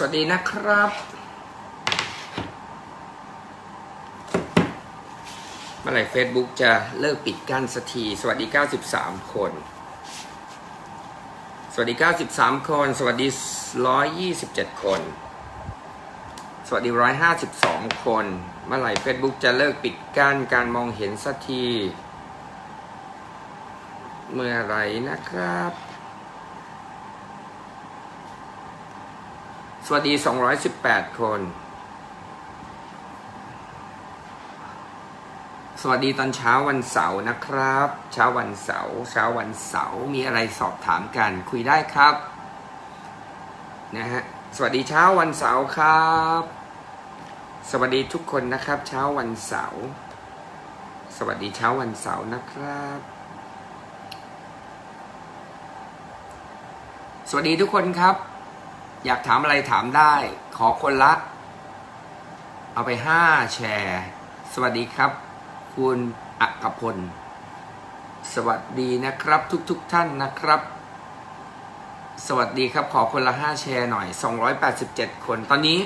สวัสดีนะครับ เมื่อไหร่ Facebook จะเลิกปิดกั้นสักที สวัสดี 93 คน สวัสดี 93 คน สวัสดี 127 คน สวัสดี 152 คน เมื่อไหร่ Facebook จะเลิกปิดกั้นการมองเห็นสักที เมื่อไหร่นะครับ สวัสดี 218 คน สวัสดีตอนเช้าวันเสาร์นะครับ เช้าวันเสาร์เช้าวันเสาร์มีอะไรสอบถามกันคุยได้ครับนะฮะสวัสดีเช้าวันเสาร์ครับ สวัสดีทุกคนนะครับ เช้าวันเสาร์สวัสดีเช้าวันเสาร์นะครับสวัสดีทุกคนครับ อยากถามอะไรถามได้ ขอคนละ เอาไปห้าแชร์ สวัสดีครับ คุณอักพล สวัสดีนะครับทุกๆทท่านนะครับ สวัสดีครับขอคนละห้าแชร์หน่อย 287 คน ตอนนี้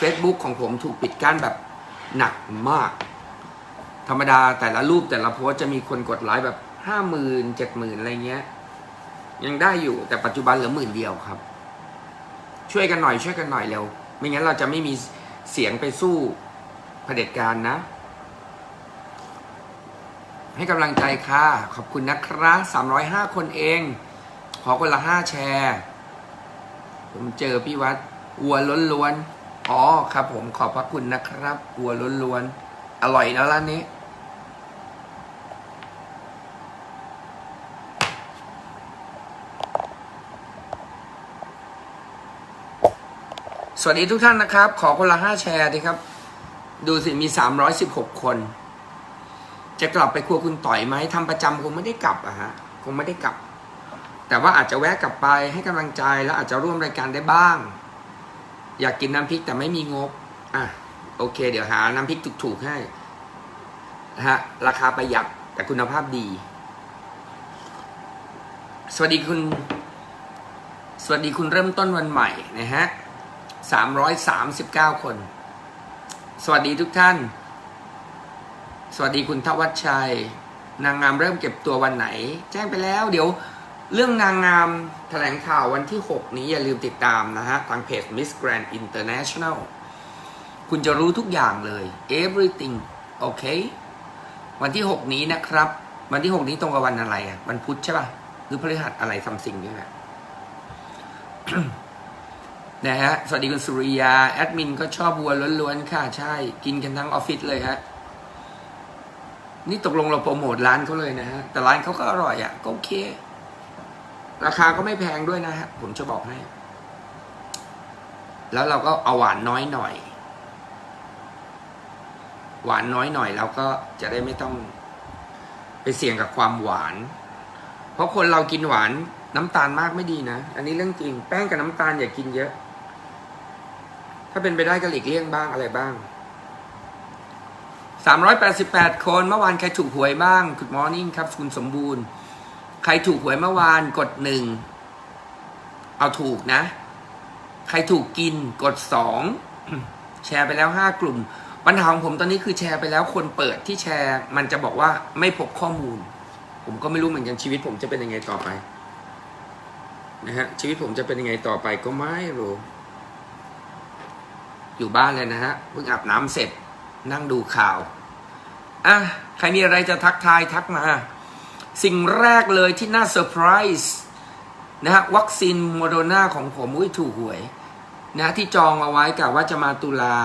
Facebook ของผมถูกปิดกั้นแบบหนักมาก ธรรมดาแต่ละรูปแต่ละโพสจะมีคนกดไลค์แบบห้าหมื่นเจ็ดหมื่นอะไรเงี้ย ยังได้อยู่แต่ปัจจุบันเหลือหมื่นเดียวครับ ช่วยกันหน่อยช่วยกันหน่อยเร็ว ไม่งั้นเราจะไม่มีเสียงไปสู้เผด็จการนะ ให้กำลังใจค่ะ ขอบคุณนะครับสามร้อยห้าคนเอง ขอคนละห้าแชร์ ผมเจอพี่วัดวัวล้นล้วนอ๋อครับผมขอบพระคุณนะครับวัวล้นล้วนอร่อยนะร้านนี้ สวัสดีทุกท่านนะครับ ขอคนละห้าแชร์ดีครับ ดูสิมีสามร้อยสิบหกคน จะกลับไปครัวคุณต่อยไหมทำประจำคงไม่ได้กลับอะฮะคงไม่ได้กลับ แต่ว่าอาจจะแวะกลับไปให้กำลังใจแล้วอาจจะร่วมรายการได้บ้าง อยากกินน้ำพริกแต่ไม่มีงบอะโอเค เดี๋ยวหาน้ำพริกถูกๆให้นะฮะราคาประหยัดแต่คุณภาพดี สวัสดีคุณ สวัสดีคุณเริ่มต้นวันใหม่นะฮะ สามร้อยสามสิบเก้าคน สวัสดีทุกท่าน สวัสดีคุณทวัชชัย นางงามเริ่มเก็บตัววันไหน แจ้งไปแล้ว เดี๋ยวเรื่องนางงามแถลงข่าววันที่ 6 นี้อย่าลืมติดตามนะฮะ ทางเพจ Miss Grand International คุณจะรู้ทุกอย่างเลย everything โอเค วันที่ 6 นี้นะครับ วันที่ 6 นี้ตรงกับวันอะไรอะวันพุธใช่ป่ะ หรือพฤหัสอะไรซัมซิงนี่แหละ นะฮะ สวัสดีคุณสุริยา แอดมินก็ชอบวัวล้วนๆ ค่ะ ใช่ กินกันทั้งออฟฟิศเลยฮะ นี่ตกลงเราโปรโมทร้านเขาเลยนะฮะ แต่ร้านเขาก็อร่อยอะ่ะ ก็โอเค ราคาก็ไม่แพงด้วยนะฮะ ผมจะบอกให้ แล้วเราก็เอาหวานน้อยหน่อย หวานน้อยหน่อยเราก็จะได้ไม่ต้องไปเสี่ยงกับความหวาน เพราะคนเรากินหวานน้ำตาลมากไม่ดีนะ อันนี้เรื่องจริง แป้งกับน้ำตาลอย่ากินเยอะ ถ้าเป็นไปได้ก็หลีกเลี่ยงบ้างอะไรบ้าง 388 คนเมื่อวานใครถูกหวยบ้าง Good morning ครับคุณสมบูรณ์ ใครถูกหวยเมื่อวานกดหนึ่งเอาถูกนะ ใครถูกกินกดสองแชร์ไปแล้วห้ากลุ่ม ปัญหาของผมตอนนี้คือแชร์ไปแล้วคนเปิดที่แชร์ มันจะบอกว่าไม่พบข้อมูล ผมก็ไม่รู้เหมือนกันชีวิตผมจะเป็นยังไงต่อไปนะฮะชีวิตผมจะเป็นยังไงต่อไปก็ไม่รู้ อยู่บ้านเลยนะฮะเพิ่งอาบน้ำเสร็จนั่งดูข่าวอะใครมีอะไรจะทักทายทักมา สิ่งแรกเลยที่น่าเซอร์ไพรส์นะฮะวัคซีนโมโดนาของผมอุ้ยถูกหวยนะที่จองเอาไว้กะว่าจะมาตุลา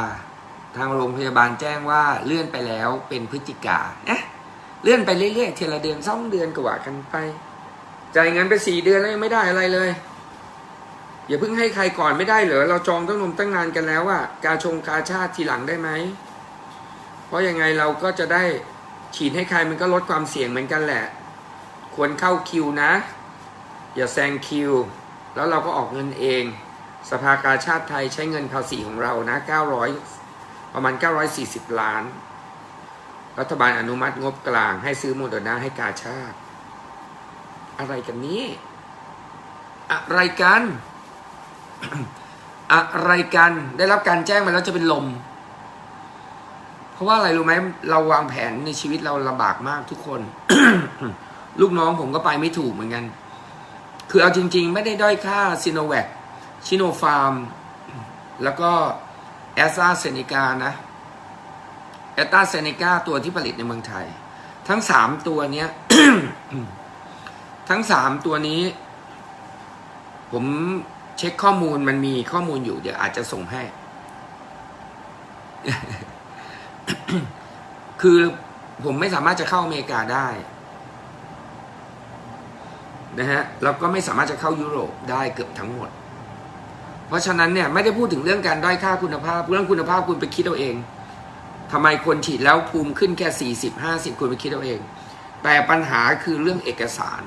ทางโรงพยาบาลแจ้งว่าเลื่อนไปแล้วเป็นพฤศจิกานะเลื่อนไปเรื่อยๆเทละเดือนสองเดือนกว่ากันไป จ่ายเงินไปสี่เดือนแล้วยังไม่ได้อะไรเลย อย่าเพิ่งให้ใครก่อนไม่ได้เหรอเราจองตั้งนมตั้งนานกันแล้วอะกาชงกาชาติทีหลังได้ไหมเพราะยังไงเราก็จะได้ฉีดให้ใครมันก็ลดความเสี่ยงเหมือนกันแหละ ควรเข้าคิวนะ อย่าแซงคิว แล้วเราก็ออกเงินเอง สภากาชาติไทยใช้เงินภาษีของเรานะ 900 ประมาณ 940 ล้าน รัฐบาลอนุมัติงบกลางให้ซื้อโมเดอร์นาให้กาชาติ อะไรกันนี้ อะไรกัน อะไรกันได้รับการแจ้งมาแล้วจะเป็นลม เพราะว่าอะไรรู้ไหมเราวางแผนในชีวิตเราลำบากมากทุกคน ลูกน้องผมก็ไปไม่ถูกเหมือนกัน คือเอาจริง ๆ ไม่ได้ด้อยค่าซีโนแวคชิโนฟาร์ม แล้วก็แอสตราเซเนกานะแอสตราเซเนกาตัวที่ผลิตในเมืองไทย ทั้งสามตัวเนี้ย ทั้งสามตัวนี้ ผม เช็คข้อมูลมันมีข้อมูลอยู่เดี๋ยวอาจจะส่งให้ คือผมไม่สามารถจะเข้าอเมริกาได้นะฮะแล้วก็ไม่สามารถจะเข้ายุโรปได้เกือบทั้งหมด เพราะฉะนั้นเนี่ยไม่ได้พูดถึงเรื่องการด้อยค่าคุณภาพ เรื่องคุณภาพคุณไปคิดเอาเองทำไมคนฉีดแล้วภูมิขึ้นแค่สี่สิบห้าสิบคุณไปคิดเอาเอง แต่ปัญหาคือเรื่องเอกสาร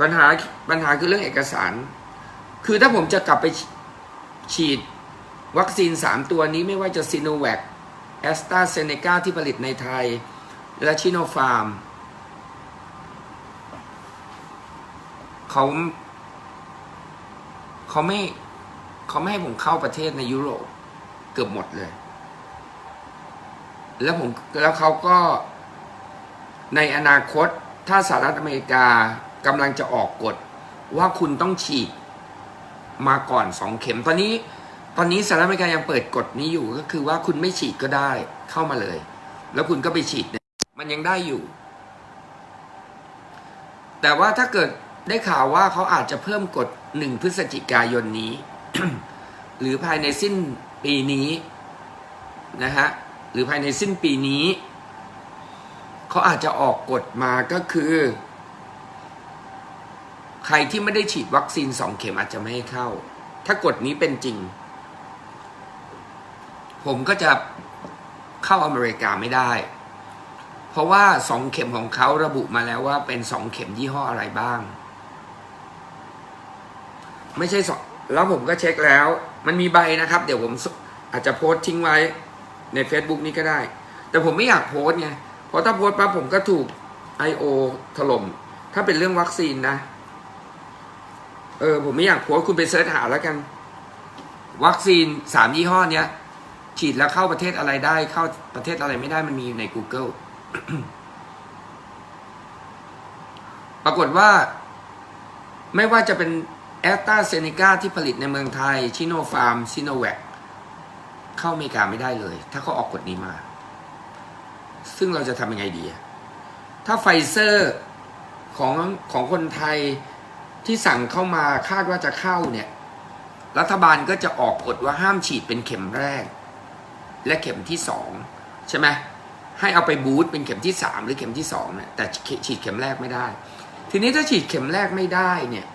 ปัญหาปัญหาคือเรื่องเอกสาร คือถ้าผมจะกลับไปฉีดวัคซีนสามตัวนี้ไม่ว่าจะซีโนแวคแอสตราเซเนกาที่ผลิตในไทย และชิโนฟาร์มเขาเขาไม่เขาไม่ให้ผมเข้าประเทศในยุโรปเกือบหมดเลย แล้วผมแล้วเขาก็ในอนาคตถ้าสหรัฐอเมริกา กำลังจะออกกฎว่าคุณต้องฉีดมาก่อนสองเข็ม ตอนนี้ ตอนนี้สหรัฐอเมริกายังเปิดกฎนี้อยู่ก็คือว่าคุณไม่ฉีดก็ได้เข้ามาเลย แล้วคุณก็ไปฉีดเนี่ยมันยังได้อยู่ แต่ว่าถ้าเกิดได้ข่าวว่าเขาอาจจะเพิ่มกฎหนึ่งพฤศจิกายนนี้ หรือภายในสิ้นปีนี้นะฮะหรือภายในสิ้นปีนี้ เขาอาจจะออกกฎมาก็คือ ใครที่ไม่ได้ฉีดวัคซีนสองเข็มอาจจะไม่ให้เข้า ถ้ากฎนี้เป็นจริง ผมก็จะเข้าอเมริกาไม่ได้ เพราะว่าสองเข็มของเขาระบุมาแล้วว่าเป็นสองเข็มยี่ห้ออะไรบ้าง ไม่ใช่สองแล้วผมก็เช็คแล้ว มันมีใบนะครับ เดี๋ยวผมอาจจะโพสต์ทิ้งไว้ใน Facebook นี้ก็ได้ แต่ผมไม่อยากโพสต์ไงเพราะถ้าโพสต์ปั๊บผมก็ถูก I.O. ถล่ม ถ้าเป็นเรื่องวัคซีนนะ เออผมไม่อยากโพสคุณไปเสิร์ชหาแล้วกัน วัคซีนสามยี่ห้อเนี้ย ฉีดแล้วเข้าประเทศอะไรได้เข้าประเทศอะไรไม่ได้มันมีอยู่ใน Google ปรากฏว่า ไม่ว่าจะเป็นแอสตราเซเนกาที่ผลิตในเมืองไทยชิโนฟาร์มซิโนแวคเข้าอเมริกาไม่ได้เลย ถ้าเขาออกกฎนี้มา ซึ่งเราจะทำยังไงดี ถ้าไฟเซอร์ของของคนไทย ที่สั่งเข้ามาคาดว่าจะเข้าเนี่ย รัฐบาลก็จะออกกฎว่าห้ามฉีดเป็นเข็มแรก และเข็มที่สองใช่ไหมให้เอาไปบูตเป็นเข็มที่สามหรือเข็มที่สองเนี่ยแต่ฉีดเข็มแรกไม่ได้ ทีนี้ถ้าฉีดเข็มแรกไม่ได้เนี่ย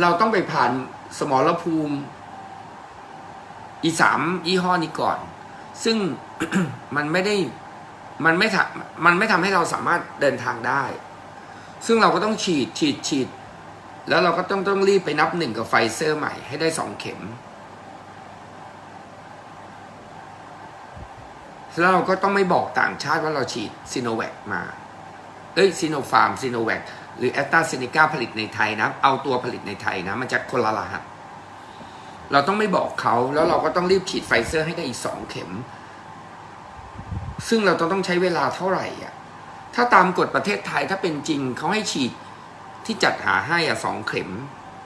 เราต้องไปผ่านสมรภูมิ อีสามยี่ห้อนี้ก่อน ซึ่งมันไม่ได้มันไม่ทำมันไม่ทำให้เราสามารถเดินทางได้ ซึ่งเราก็ต้องฉีดฉีดฉีด แล้วเราก็ต้องต้องรีบไปนับหนึ่งกับไฟเซอร์ใหม่ให้ได้สองเข็ม แล้วเราก็ต้องไม่บอกต่างชาติว่าเราฉีดซีโนแวคมา เอ้ยซีโนฟาร์มซีโนแวคหรือแอสตราเซเนกาผลิตในไทยนะ เอาตัวผลิตในไทยนะ มันจะคนละรหัส เราต้องไม่บอกเขาแล้วเราก็ต้องรีบฉีดไฟเซอร์ให้ได้อีกสองเข็ม ซึ่งเราต้องต้องใช้เวลาเท่าไหร่อะถ้าตามกฎประเทศไทยถ้าเป็นจริงเขาให้ฉีด ที่จัดหาให้อะสองเข็ม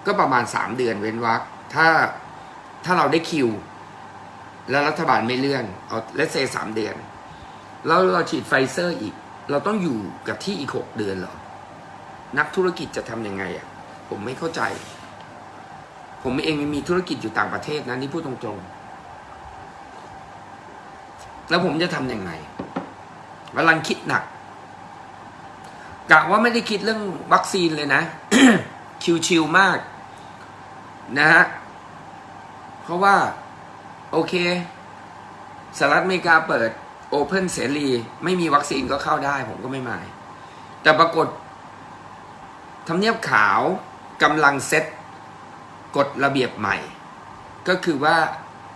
ก็ประมาณสามเดือนเว้นวรรคถ้าถ้าเราได้คิว แล้วรัฐบาลไม่เลื่อนเอาเลสเซสามเดือน แล้วเราฉีดไฟเซอร์อีก เราต้องอยู่กับที่อีกหกเดือนเหรอ นักธุรกิจจะทำยังไงอะ ผมไม่เข้าใจ ผมเองมีธุรกิจอยู่ต่างประเทศนะนี่พูดตรงๆ แล้วผมจะทำยังไงกำลังคิดหนัก กะว่าไม่ได้คิดเรื่องวัคซีนเลยนะ ชิวๆมาก นะฮะ เพราะว่า โอเคสหรัฐอเมริกาเปิดโอเพนเสรี ไม่มีวัคซีนก็เข้าได้ ผมก็ไม่หมาย แต่ปรากฏทำเนียบขาวกำลังเซตกฎระเบียบใหม่ ก็คือว่า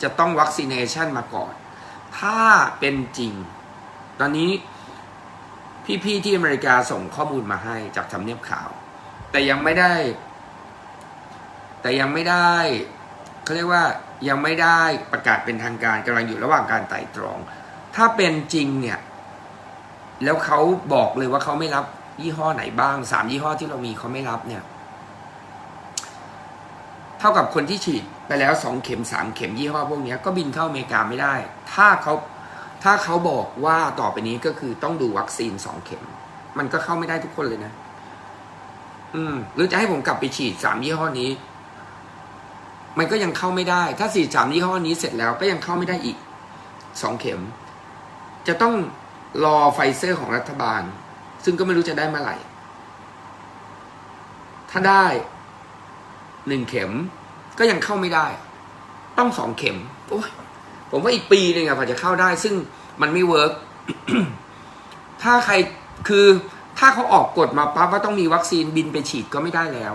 จะต้องวัคซีเนชันมาก่อน ถ้าเป็นจริง ตอนนี้ พี่ๆที่อเมริกาส่งข้อมูลมาให้จากทำเนียบขาว แต่ยังไม่ได้ แต่ยังไม่ได้เขาเรียกว่ายังไม่ได้ประกาศเป็นทางการกำลังอยู่ระหว่างการไต่ตรอง ถ้าเป็นจริงเนี่ย แล้วเขาบอกเลยว่าเขาไม่รับยี่ห้อไหนบ้างสามยี่ห้อที่เรามีเขาไม่รับเนี่ย เท่ากับคนที่ฉีดไปแล้วสองเข็มสามเข็มยี่ห้อพวกนี้ก็บินเข้าอเมริกาไม่ได้ ถ้าเขา ถ้าเขาบอกว่าต่อไปนี้ก็คือต้องดูวัคซีนสองเข็ม มันก็เข้าไม่ได้ทุกคนเลยนะ อืม หรือจะให้ผมกลับไปฉีดสามยี่ห้อนี้ มันก็ยังเข้าไม่ได้ ถ้าฉีดสามยี่ห้อนี้เสร็จแล้วก็ยังเข้าไม่ได้อีกสองเข็ม จะต้องรอไฟเซอร์ของรัฐบาล ซึ่งก็ไม่รู้จะได้เมื่อไหร่ ถ้าได้หนึ่งเข็มก็ยังเข้าไม่ได้ ต้องสองเข็ม โอ้ย ผมว่าอีกปีหนึ่งอะพอจะเข้าได้ ซึ่งมันไม่เวิร์กถ้าใครคือถ้าเขาออกกฎมาปั๊บว่าต้องมีวัคซีนบินไปฉีดก็ไม่ได้แล้ว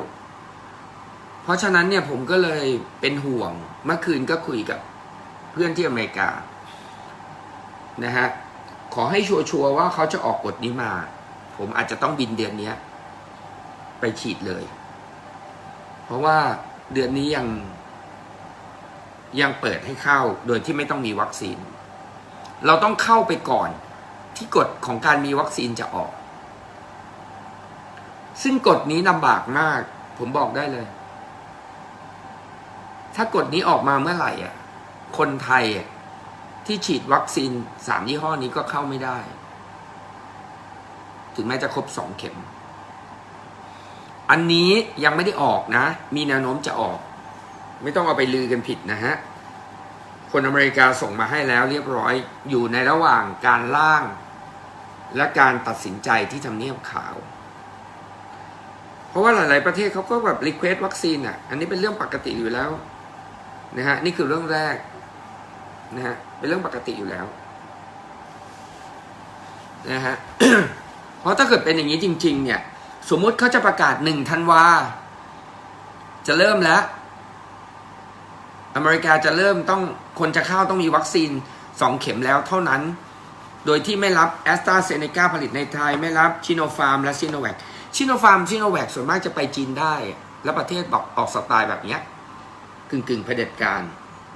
เพราะฉะนั้นเนี่ยผมก็เลยเป็นห่วง เมื่อคืนก็คุยกับเพื่อนที่อเมริกา นะฮะ ขอให้ชัวร์ๆว่าเขาจะออกกฎนี้มา ผมอาจจะต้องบินเดือนนี้ไปฉีดเลย เพราะว่าเดือนนี้ยัง ยังเปิดให้เข้าโดยที่ไม่ต้องมีวัคซีน เราต้องเข้าไปก่อนที่กฎของการมีวัคซีนจะออก ซึ่งกฎนี้ลำบากมาก ผมบอกได้เลย ถ้ากฎนี้ออกมาเมื่อไหร่อะ คนไทยอะที่ฉีดวัคซีนสามยี่ห้อนี้ก็เข้าไม่ได้ ถึงแม้จะครบสองเข็ม อันนี้ยังไม่ได้ออกนะ มีแนวโน้มจะออก ไม่ต้องเอาไปลือกันผิดนะฮะ คนอเมริกาส่งมาให้แล้วเรียบร้อยอยู่ในระหว่างการล่าง และการตัดสินใจที่ทำเนียบขาว เพราะว่าหลาย ๆ ประเทศเขาก็แบบรีเควสวัคซีนอะ อันนี้เป็นเรื่องปกติอยู่แล้วนะฮะนี่คือเรื่องแรกนะฮะเป็นเรื่องปกติอยู่แล้วนะฮะเพราะถ้าเกิดเป็นอย่างนี้จริง ๆ เนี่ย สมมุติเขาจะประกาศหนึ่งธันวาจะเริ่มแล้ว อเมริกาจะเริ่มต้องคนจะเข้าต้องมีวัคซีนสองเข็มแล้วเท่านั้น โดยที่ไม่รับแอสตราเซเนกาผลิตในไทย ไม่รับชิโนฟาร์มและซิโนแวคชิโนฟาร์มซิโนแวคส่วนมากจะไปจีนได้ แล้วประเทศบอกออกสไตล์แบบเนี้ยกึ่งกึ่งๆเผด็จการ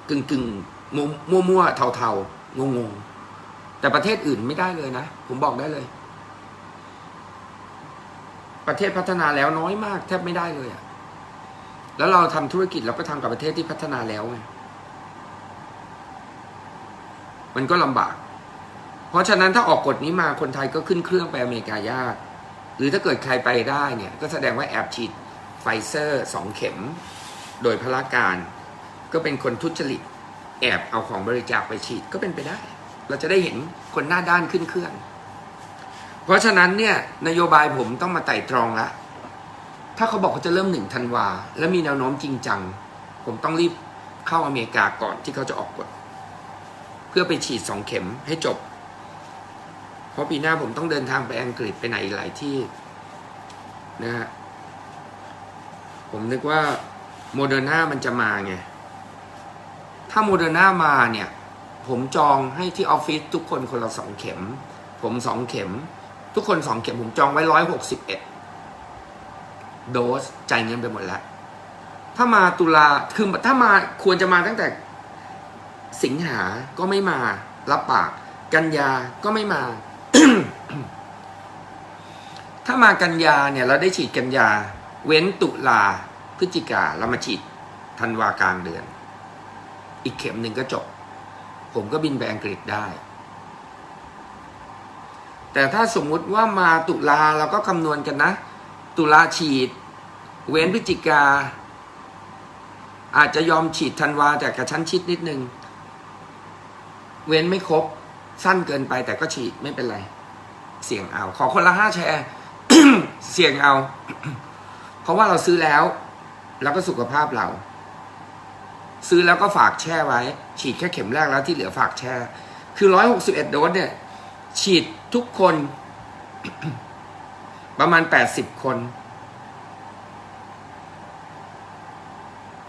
กึ่งกึ่งๆมั่วมั่วเทาๆงงๆ แต่ประเทศอื่นไม่ได้เลยนะ ผมบอกได้เลย ประเทศพัฒนาแล้วน้อยมากแทบไม่ได้เลยอะ แล้วเราทำธุรกิจเราก็ทำกับประเทศที่พัฒนาแล้วไงมันก็ลำบาก เพราะฉะนั้นถ้าออกกฎนี้มาคนไทยก็ขึ้นเครื่องไปอเมริกายาก หรือถ้าเกิดใครไปได้เนี่ย ก็แสดงว่าแอบฉีดไฟเซอร์สองเข็ม โดยพละการ ก็เป็นคนทุจริต แอบเอาของบริจาคไปฉีดก็เป็นไปได้ เราจะได้เห็นคนหน้าด้านขึ้นเครื่อง เพราะฉะนั้นเนี่ยนโยบายผมต้องมาไต่ตรองละ ถ้าเขาบอกเขาจะเริ่มหนึ่งธันวา แล้วมีแนวโน้มจริงจัง ผมต้องรีบเข้าอเมริกาก่อนที่เขาจะออกกฎเพื่อไปฉีดสองเข็มให้จบ เพราะปีหน้าผมต้องเดินทางไปอังกฤษไปไหนหลายที่นะฮะผมนึกว่าโมเดอร์นามันจะมาไง ถ้าโมเดอร์นามาเนี่ย ผมจองให้ที่ออฟฟิศทุกคนคนละสองเข็ม ผมสองเข็ม ทุกคนสองเข็มผมจองไว้ร้อยหกสิบเอ็ด โดสจ่ายเงินไปหมดแล้ว ถ้ามาตุลาคือถ้ามาควรจะมาตั้งแต่สิงหาก็ไม่มา รับปาก กันยาก็ไม่มา ถ้ามากันยาเนี่ย เราได้ฉีดกันยา เว้นตุลาพฤศจิกาเรามาฉีดธันวากลางเดือน อีกเข็มหนึ่งก็จบ ผมก็บินไปอังกฤษได้ แต่ถ้าสมมุติว่ามาตุลาเราก็คำนวณกันนะ ตุลาฉีด เว้นพฤศจิกา อาจจะยอมฉีดธันวาแต่กระชั้นชิดนิดนึง เว้นไม่ครบ สั้นเกินไปแต่ก็ฉีดไม่เป็นไร เสี่ยงเอา ขอคนละห้าแชร์ เสี่ยงเอา เพราะว่าเราซื้อแล้ว แล้วก็สุขภาพเรา ซื้อแล้วก็ฝากแช่ไว้ ฉีดแค่เข็มแรกแล้วที่เหลือฝากแช่ คือร้อยหกสิบเอ็ดโดสเนี่ย ฉีดทุกคน ประมาณแปดสิบคน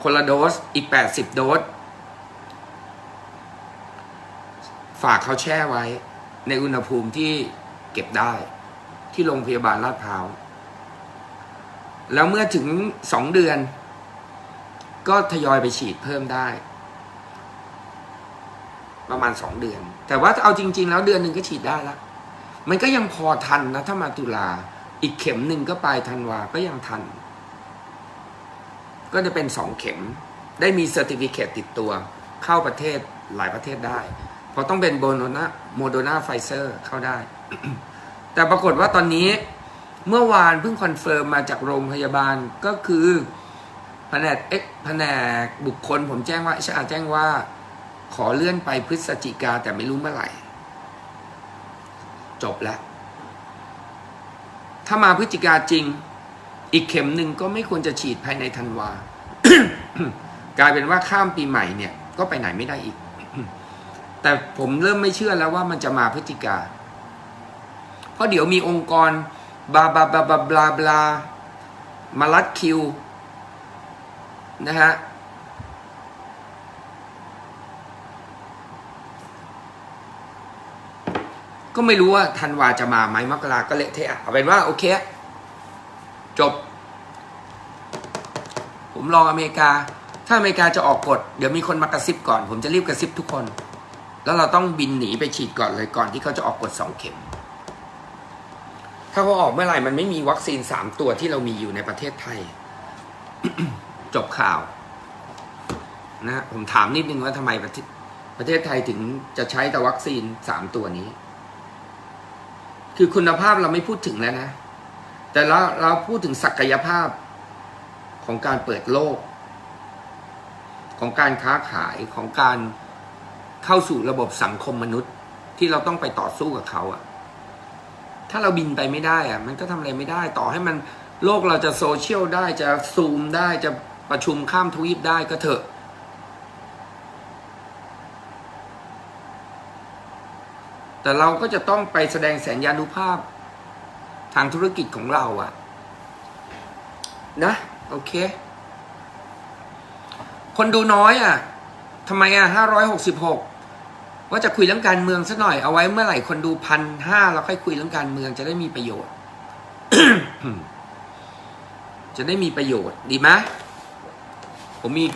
คนละโดสอีกแปดสิบโดส ฝากเขาแช่ไว้ ในอุณหภูมิที่เก็บได้ ที่โรงพยาบาลลาดพร้าว แล้วเมื่อถึงสองเดือน ก็ทยอยไปฉีดเพิ่มได้ ประมาณสองเดือน แต่ว่าเอาจริง ๆ แล้วเดือนหนึ่งก็ฉีดได้แล้วมันก็ยังพอทันนะ ถ้ามาตุลา อีกเข็มหนึ่งก็ปลายธันวาก็ยังทัน ก็จะเป็นสองเข็ม ได้มีเซอร์ติฟิเคตติดตัว เข้าประเทศหลายประเทศได้เพราะต้องเป็นโบโนนาโมโดนาไฟเซอร์เข้าได้ แต่ปรากฏว่าตอนนี้เมื่อวานเพิ่งคอนเฟิร์มมาจากโรงพยาบาลก็คือแผนกเอ็กแผนกบุคคลผมแจ้งว่าชาแจ้งว่า ขอเลื่อนไปพฤศจิกาแต่ไม่รู้เมื่อไหร่ จบแล้ว ถ้ามาพฤศจิกาจริง อีกเข็มหนึ่งก็ไม่ควรจะฉีดภายในธันวา กลายเป็นว่าข้ามปีใหม่เนี่ย ก็ไปไหนไม่ได้อีก แต่ผมเริ่มไม่เชื่อแล้วว่ามันจะมาพฤศจิกา เพราะเดี๋ยวมีองค์กรบาบาบาบาบลาบลามาลัดคิว นะฮะ ก็ไม่รู้ว่าธันวาจะมาไหมมกราก็เละเทะเอาเป็นว่าโอเค จบ ผมรออเมริกา ถ้าอเมริกาจะออกกฎเดี๋ยวมีคนมากระซิบก่อน ผมจะรีบกระซิบทุกคน แล้วเราต้องบินหนีไปฉีดก่อนเลยก่อนที่เขาจะออกกฎสองเข็ม ถ้าเขาออกเมื่อไหร่มันไม่มีวัคซีนสามตัวที่เรามีอยู่ในประเทศไทย จบข่าว นะฮะผมถามนิดนึงว่าทำไมประเทศประเทศไทยถึงจะใช้แต่วัคซีนสามตัวนี้ คือคุณภาพเราไม่พูดถึงแล้วนะ แต่เราเราพูดถึงศักยภาพของการเปิดโลก ของการค้าขายของการเข้าสู่ระบบสังคมมนุษย์ที่เราต้องไปต่อสู้กับเขาอะถ้าเราบินไปไม่ได้อะมันก็ทำอะไรไม่ได้ ต่อให้มันโลกเราจะโซเชียลได้จะซูมได้จะประชุมข้ามทวีปได้ก็เถอะ แต่เราก็จะต้องไปแสดงแสนยานุภาพทางธุรกิจของเราอะนะโอเค คนดูน้อยอะทำไมอะห้าร้อยหกสิบหกว่าจะคุยเรื่องการเมืองสักหน่อยเอาไว้เมื่อไหร่คนดูพันห้าเราค่อยคุยเรื่องการเมืองจะได้มีประโยชน์ จะได้มีประโยชน์ดีไหมผมมี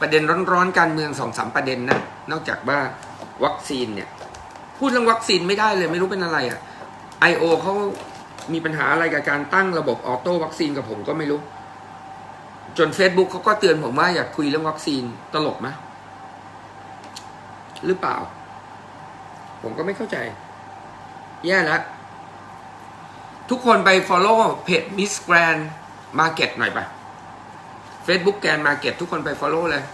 ประเด็นร้อนๆการเมืองสองสามประเด็นนะ นอกจากว่าวัคซีนเนี่ย พูดเรื่องวัคซีนไม่ได้เลยไม่รู้เป็นอะไรอะ่ะ I.O. เขามีปัญหาอะไรกับการตั้งระบบออโต้วัคซีนกับผมก็ไม่รู้ จน Facebook เขาก็เตือนผมว่าอยากคุยเรื่องวัคซีนตลกไหมหรือเปล่า ผมก็ไม่เข้าใจ แย่แล้วทุกคนไป follow เพจ Miss Grand Market หน่อยปะ Facebook Grand Market ทุกคนไป follow เลย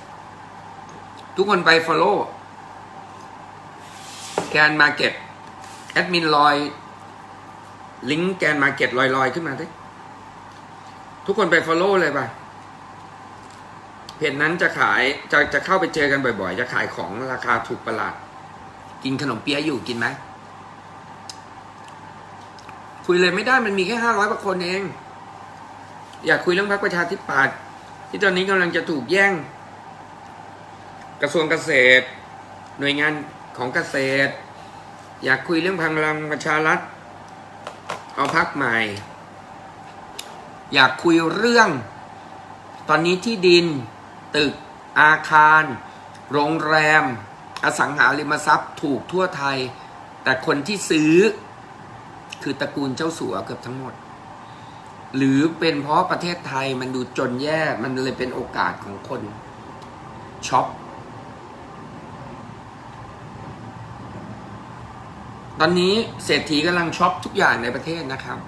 ทุกคนไป follow แกนมาเก็ตแอดมินลอย ลิงก์แกนมาเก็ตลอยๆ ขึ้นมาดิทุกคนไป follow เลยไปเพจนั้นจะขายจะจะเข้าไปเจอกันบ่อยๆ จะขายของราคาถูกประหลาด กินขนมเปี๊ยะอยู่กินไหมคุยเลยไม่ได้มันมีแค่ห้าร้อยกว่าคนเอง อยากคุยเรื่องพรรคประชาธิปัตย์ที่ตอนนี้กำลังจะถูกแย่ง กระทรวงเกษตร หน่วยงาน ของเกษตร อยากคุยเรื่องพลังประชารัฐเอาพักใหม่ อยากคุยเรื่อง ตอนนี้ที่ดิน ตึก อาคาร โรงแรม อสังหาริมทรัพย์ถูกทั่วไทย แต่คนที่ซื้อ คือตระกูลเจ้าสัวเกือบทั้งหมด หรือเป็นเพราะประเทศไทยมันดูจนแย่ มันเลยเป็นโอกาสของคนช็อป อนนี้เศรษฐีกำลังช็อปทุกอย่างในประเทศนะครับ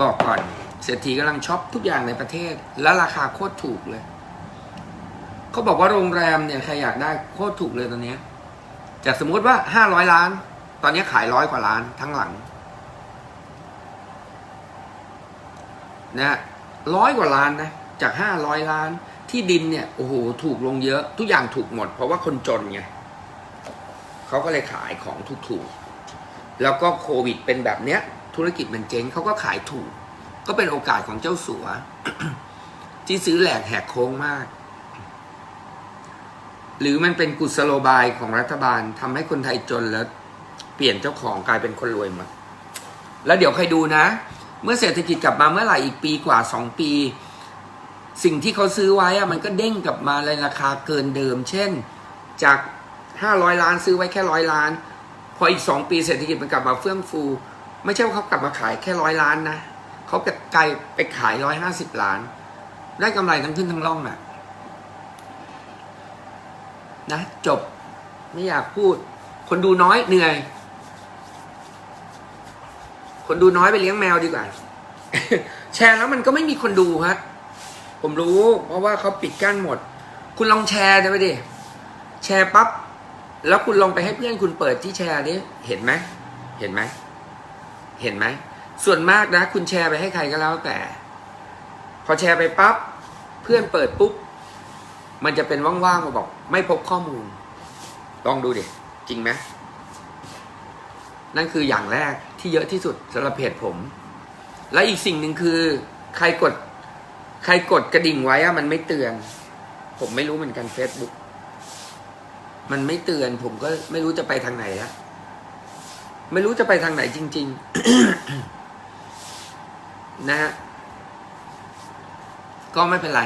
บอกก่อน เศรษฐีกำลังช็อปทุกอย่างในประเทศ และราคาโคตรถูกเลย เขาบอกว่าโรงแรมเนี่ยใครอยากได้โคตรถูกเลยตอนนี้ จากสมมติว่าห้าร้อยล้าน ตอนนี้ขายร้อยกว่าล้านทั้งหลังนะร้อยกว่าล้านนะจากห้าร้อยล้าน ที่ดินเนี่ยโอ้โหถูกลงเยอะ ทุกอย่างถูกหมด เพราะว่าคนจนไงเขาก็เลยขายของถูกๆแล้วก็โควิดเป็นแบบเนี้ย ธุรกิจมันเจ๊งเขาก็ขายถูก ก็เป็นโอกาสของเจ้าสัว ที่ซื้อแหลกแหกโค้งมาก หรือมันเป็นกุศโลบายของรัฐบาลทำให้คนไทยจนแล้ว เปลี่ยนเจ้าของกลายเป็นคนรวยหมดแล้วเดี๋ยวใครดูนะ เมื่อเศรษฐกิจกลับมาเมื่อไหร่อีกปีกว่าสองปี สิ่งที่เขาซื้อไว้อะมันก็เด้งกลับมาในราคาเกินเดิม เช่น จากห้าร้อยล้านซื้อไว้แค่ร้อยล้าน พออีกสองปีเศรษฐกิจมันกลับมาเฟื่องฟู ไม่ใช่ว่าเขากลับมาขายแค่ร้อยล้านนะเขาจะไกลไปขายร้อยห้าสิบล้าน ได้กำไรทั้งขึ้นทั้งล่องอะนะ จบไม่อยากพูด คนดูน้อยเหนื่อย คนดูน้อยไปเลี้ยงแมวดีกว่า แชร์แล้วมันก็ไม่มีคนดูฮะ ผมรู้ เพราะว่าเขาปิดกั้นหมด คุณลองแชร์ไปดิ แชร์ปั๊บ แล้วคุณลองไปให้เพื่อนคุณเปิดที่แชร์ดิเห็นไหม เห็นไหม เห็นไหม ส่วนมากนะ คุณแชร์ไปให้ใครก็แล้วแต่ พอแชร์ไปปั๊บ เพื่อนเปิดปุ๊บ มันจะเป็นว่างๆมาบอก ไม่พบข้อมูล ลองดูดิ จริงไหมนั่นคืออย่างแรกที่เยอะที่สุดสำหรับเพจผม และอีกสิ่งหนึ่งคือ ใครกด ใครกดกระดิ่งไว้อะมันไม่เตือน ผมไม่รู้เหมือนกัน Facebook มันไม่เตือน ผมก็ไม่รู้จะไปทางไหนแล้วไม่รู้จะไปทางไหนจริง ๆ นะฮะก็ไม่เป็นไร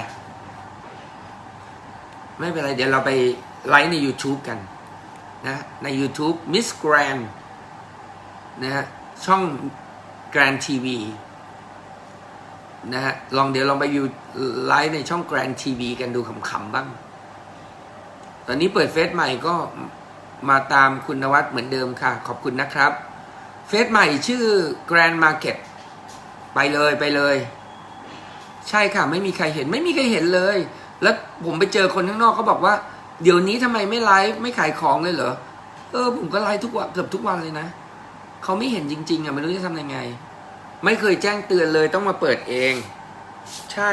ไม่เป็นไร เดี๋ยวเราไปไลฟ์ใน YouTube กัน นะ ใน YouTube Miss Grand นะฮะช่อง Grand TV นะฮะลองเดี๋ยวลองไปอยู่ไลฟ์ในช่อง Grand TV กันดูขำๆบ้าง ตอนนี้เปิดเฟซใหม่ก็มาตามคุณนวัดเหมือนเดิมค่ะ ขอบคุณนะครับ เฟซใหม่ชื่อ Grand Market ไปเลยไปเลย ใช่ค่ะ ไม่มีใครเห็นไม่มีใครเห็นเลย แล้วผมไปเจอคนข้างนอกเขาบอกว่า เดี๋ยวนี้ทำไมไม่ไลฟ์ไม่ขายของเลยเหรอเออผมก็ไลฟ์ทุกวันเกือบทุกวันเลยนะเขาไม่เห็นจริงๆอะไม่รู้จะทำยังไง ไม่เคยแจ้งเตือนเลยต้องมาเปิดเอง ใช่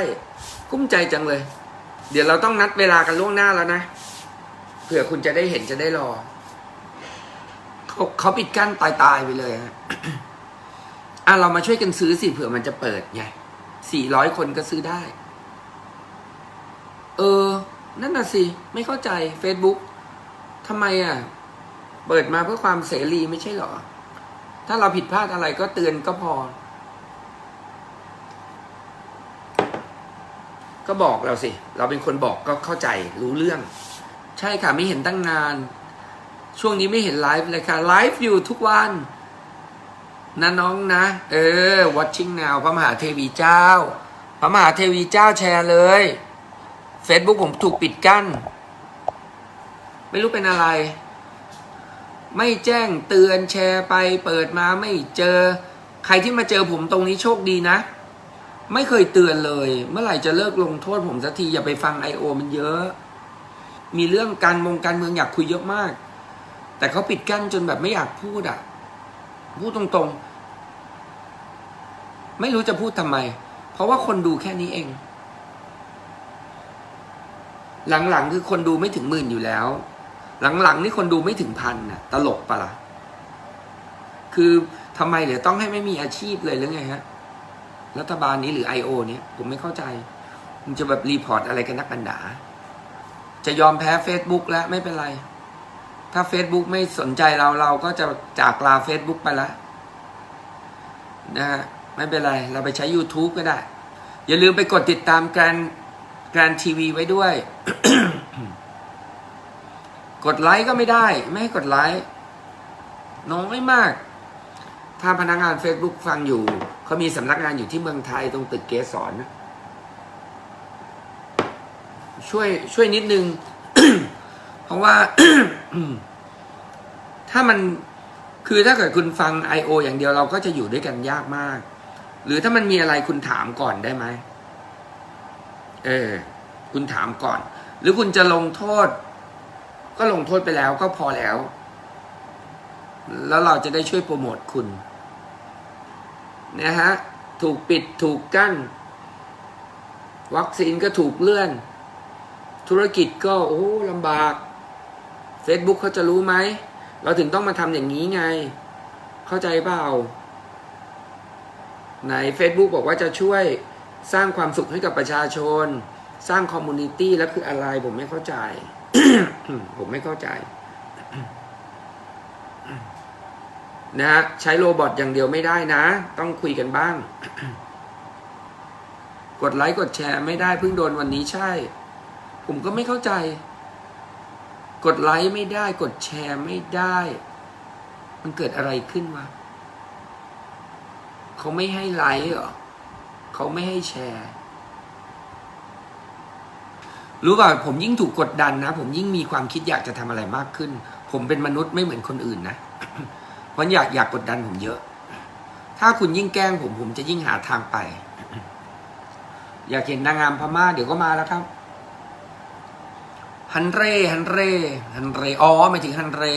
กุ้มใจจังเลย เดี๋ยวเราต้องนัดเวลากันล่วงหน้าแล้วนะเผื่อคุณจะได้เห็นจะได้รอเขาเขาปิดกั้นตายตายๆไปเลยฮะอะเรามาช่วยกันซื้อสิเผื่อมันจะเปิดไงสี่ร้อยคนก็ซื้อได้ เออ นั่นน่ะสิ ไม่เข้าใจ Facebook ทำไมอะ เปิดมาเพื่อความเสรีไม่ใช่หรอ ถ้าเราผิดพลาดอะไรก็เตือนก็พอ ก็บอกเราสิ เราเป็นคนบอกก็เข้าใจรู้เรื่อง ใช่ค่ะไม่เห็นตั้งนาน ช่วงนี้ไม่เห็นไลฟ์เลยค่ะไลฟ์อยู่ทุกวันนะน้องนะ เออ watching now พระมหาเทวีเจ้า พระมหาเทวีเจ้าแชร์เลย Facebook ผมถูกปิดกั้น ไม่รู้เป็นอะไร ไม่แจ้งเตือนแชร์ไปเปิดมาไม่เจอ ใครที่มาเจอผมตรงนี้โชคดีนะ ไม่เคยเตือนเลย เมื่อไหร่จะเลิกลงโทษผมสักทีอย่าไปฟัง I.O. มันเยอะ มีเรื่องการมงการเมืองอยากคุยเยอะมาก แต่เขาปิดกั้นจนแบบไม่อยากพูดอะ พูดตรงๆ ไม่รู้จะพูดทำไม เพราะว่าคนดูแค่นี้เอง หลังๆคือคนดูไม่ถึงหมื่นอยู่แล้ว หลังๆนี่คนดูไม่ถึงพันน่ะ ตลกปะล่ะ คือทำไมเดี๋ยวต้องให้ไม่มีอาชีพเลยหรือไงฮะ รัฐบาลนี้หรือ I.O. เนี้ยผมไม่เข้าใจมันจะแบบรีพอร์ตอะไรกันนักกันดาจะยอมแพ้ Facebook แล้วไม่เป็นไร ถ้า Facebook ไม่สนใจเราเราก็จะจากลา Facebook ไปแล้วนะฮะไม่เป็นไร เราไปใช้ YouTube ก็ได้ อย่าลืมไปกดติดตามแกรนแกรนทีวีไว้ด้วย กดไลค์ก็ไม่ได้ ไม่ให้กดไลค์น้อยมาก ถ้าพนักงาน Facebook ฟังอยู่ เขามีสำนักงานอยู่ที่เมืองไทยตรงตึกเกสรนะช่วยช่วยนิดนึง เพราะว่า ถ้ามันคือถ้าเกิดคุณฟัง I.O. อย่างเดียวเราก็จะอยู่ด้วยกันยากมาก หรือถ้ามันมีอะไรคุณถามก่อนได้ไหม เออ คุณถามก่อน หรือคุณจะลงโทษ ก็ลงโทษไปแล้วก็พอแล้ว แล้วเราจะได้ช่วยโปรโมทคุณ นะฮะถูกปิดถูกกั้น วัคซีนก็ถูกเลื่อน ธุรกิจก็โอ้ลำบาก Facebook เขาจะรู้ไหม เราถึงต้องมาทำอย่างนี้ไง เข้าใจเปล่าไหน Facebook บอกว่าจะช่วยสร้างความสุขให้กับประชาชน สร้างคอมมูนิตี้แล้วคืออะไรผมไม่เข้าใจ ผมไม่เข้าใจ นะฮะใช้โรบอทอย่างเดียวไม่ได้นะ ต้องคุยกันบ้าง กดไลค์กดแชร์ไม่ได้เพิ่งโดนวันนี้ใช่ ผมก็ไม่เข้าใจ กดไลค์ไม่ได้ กดแชร์ไม่ได้ มันเกิดอะไรขึ้นวะเขาไม่ให้ไลค์เหรอเขาไม่ให้แชร์ รู้ป่ะผมยิ่งถูกกดดันนะ ผมยิ่งมีความคิดอยากจะทำอะไรมากขึ้น ผมเป็นมนุษย์ไม่เหมือนคนอื่นนะ เพราะอยากอยากกดดันผมเยอะ ถ้าคุณยิ่งแกล้งผมผมจะยิ่งหาทางไป อยากเห็นนางงามพม่าเดี๋ยวก็มาแล้วครับ ฮันเร่ ฮันเร่ ฮันเร่อ๋อหมายถึงฮันเร่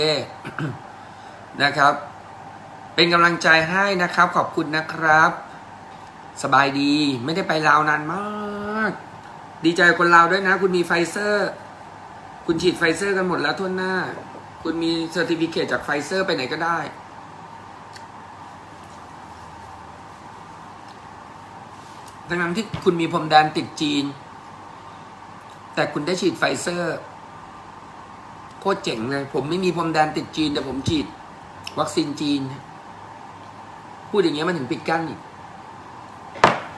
นะครับ เป็นกำลังใจให้นะครับ ขอบคุณนะครับ สบายดีไม่ได้ไปลาวนานมาก ดีใจคนลาวด้วยนะ คุณมีไฟเซอร์ คุณฉีดไฟเซอร์กันหมดแล้วทั่วหน้า คุณมีเซอร์ติฟิเคตจากไฟเซอร์ไปไหนก็ได้ ทั้งนั้นที่คุณมีพรมแดนติดจีน แต่คุณได้ฉีดไฟเซอร์ โคตรเจ๋งเลย ผมไม่มีพรมแดนติดจีน แต่ผมฉีด วัคซีนจีน พูดอย่างเงี้ยมันถึงปิดกั้นอีก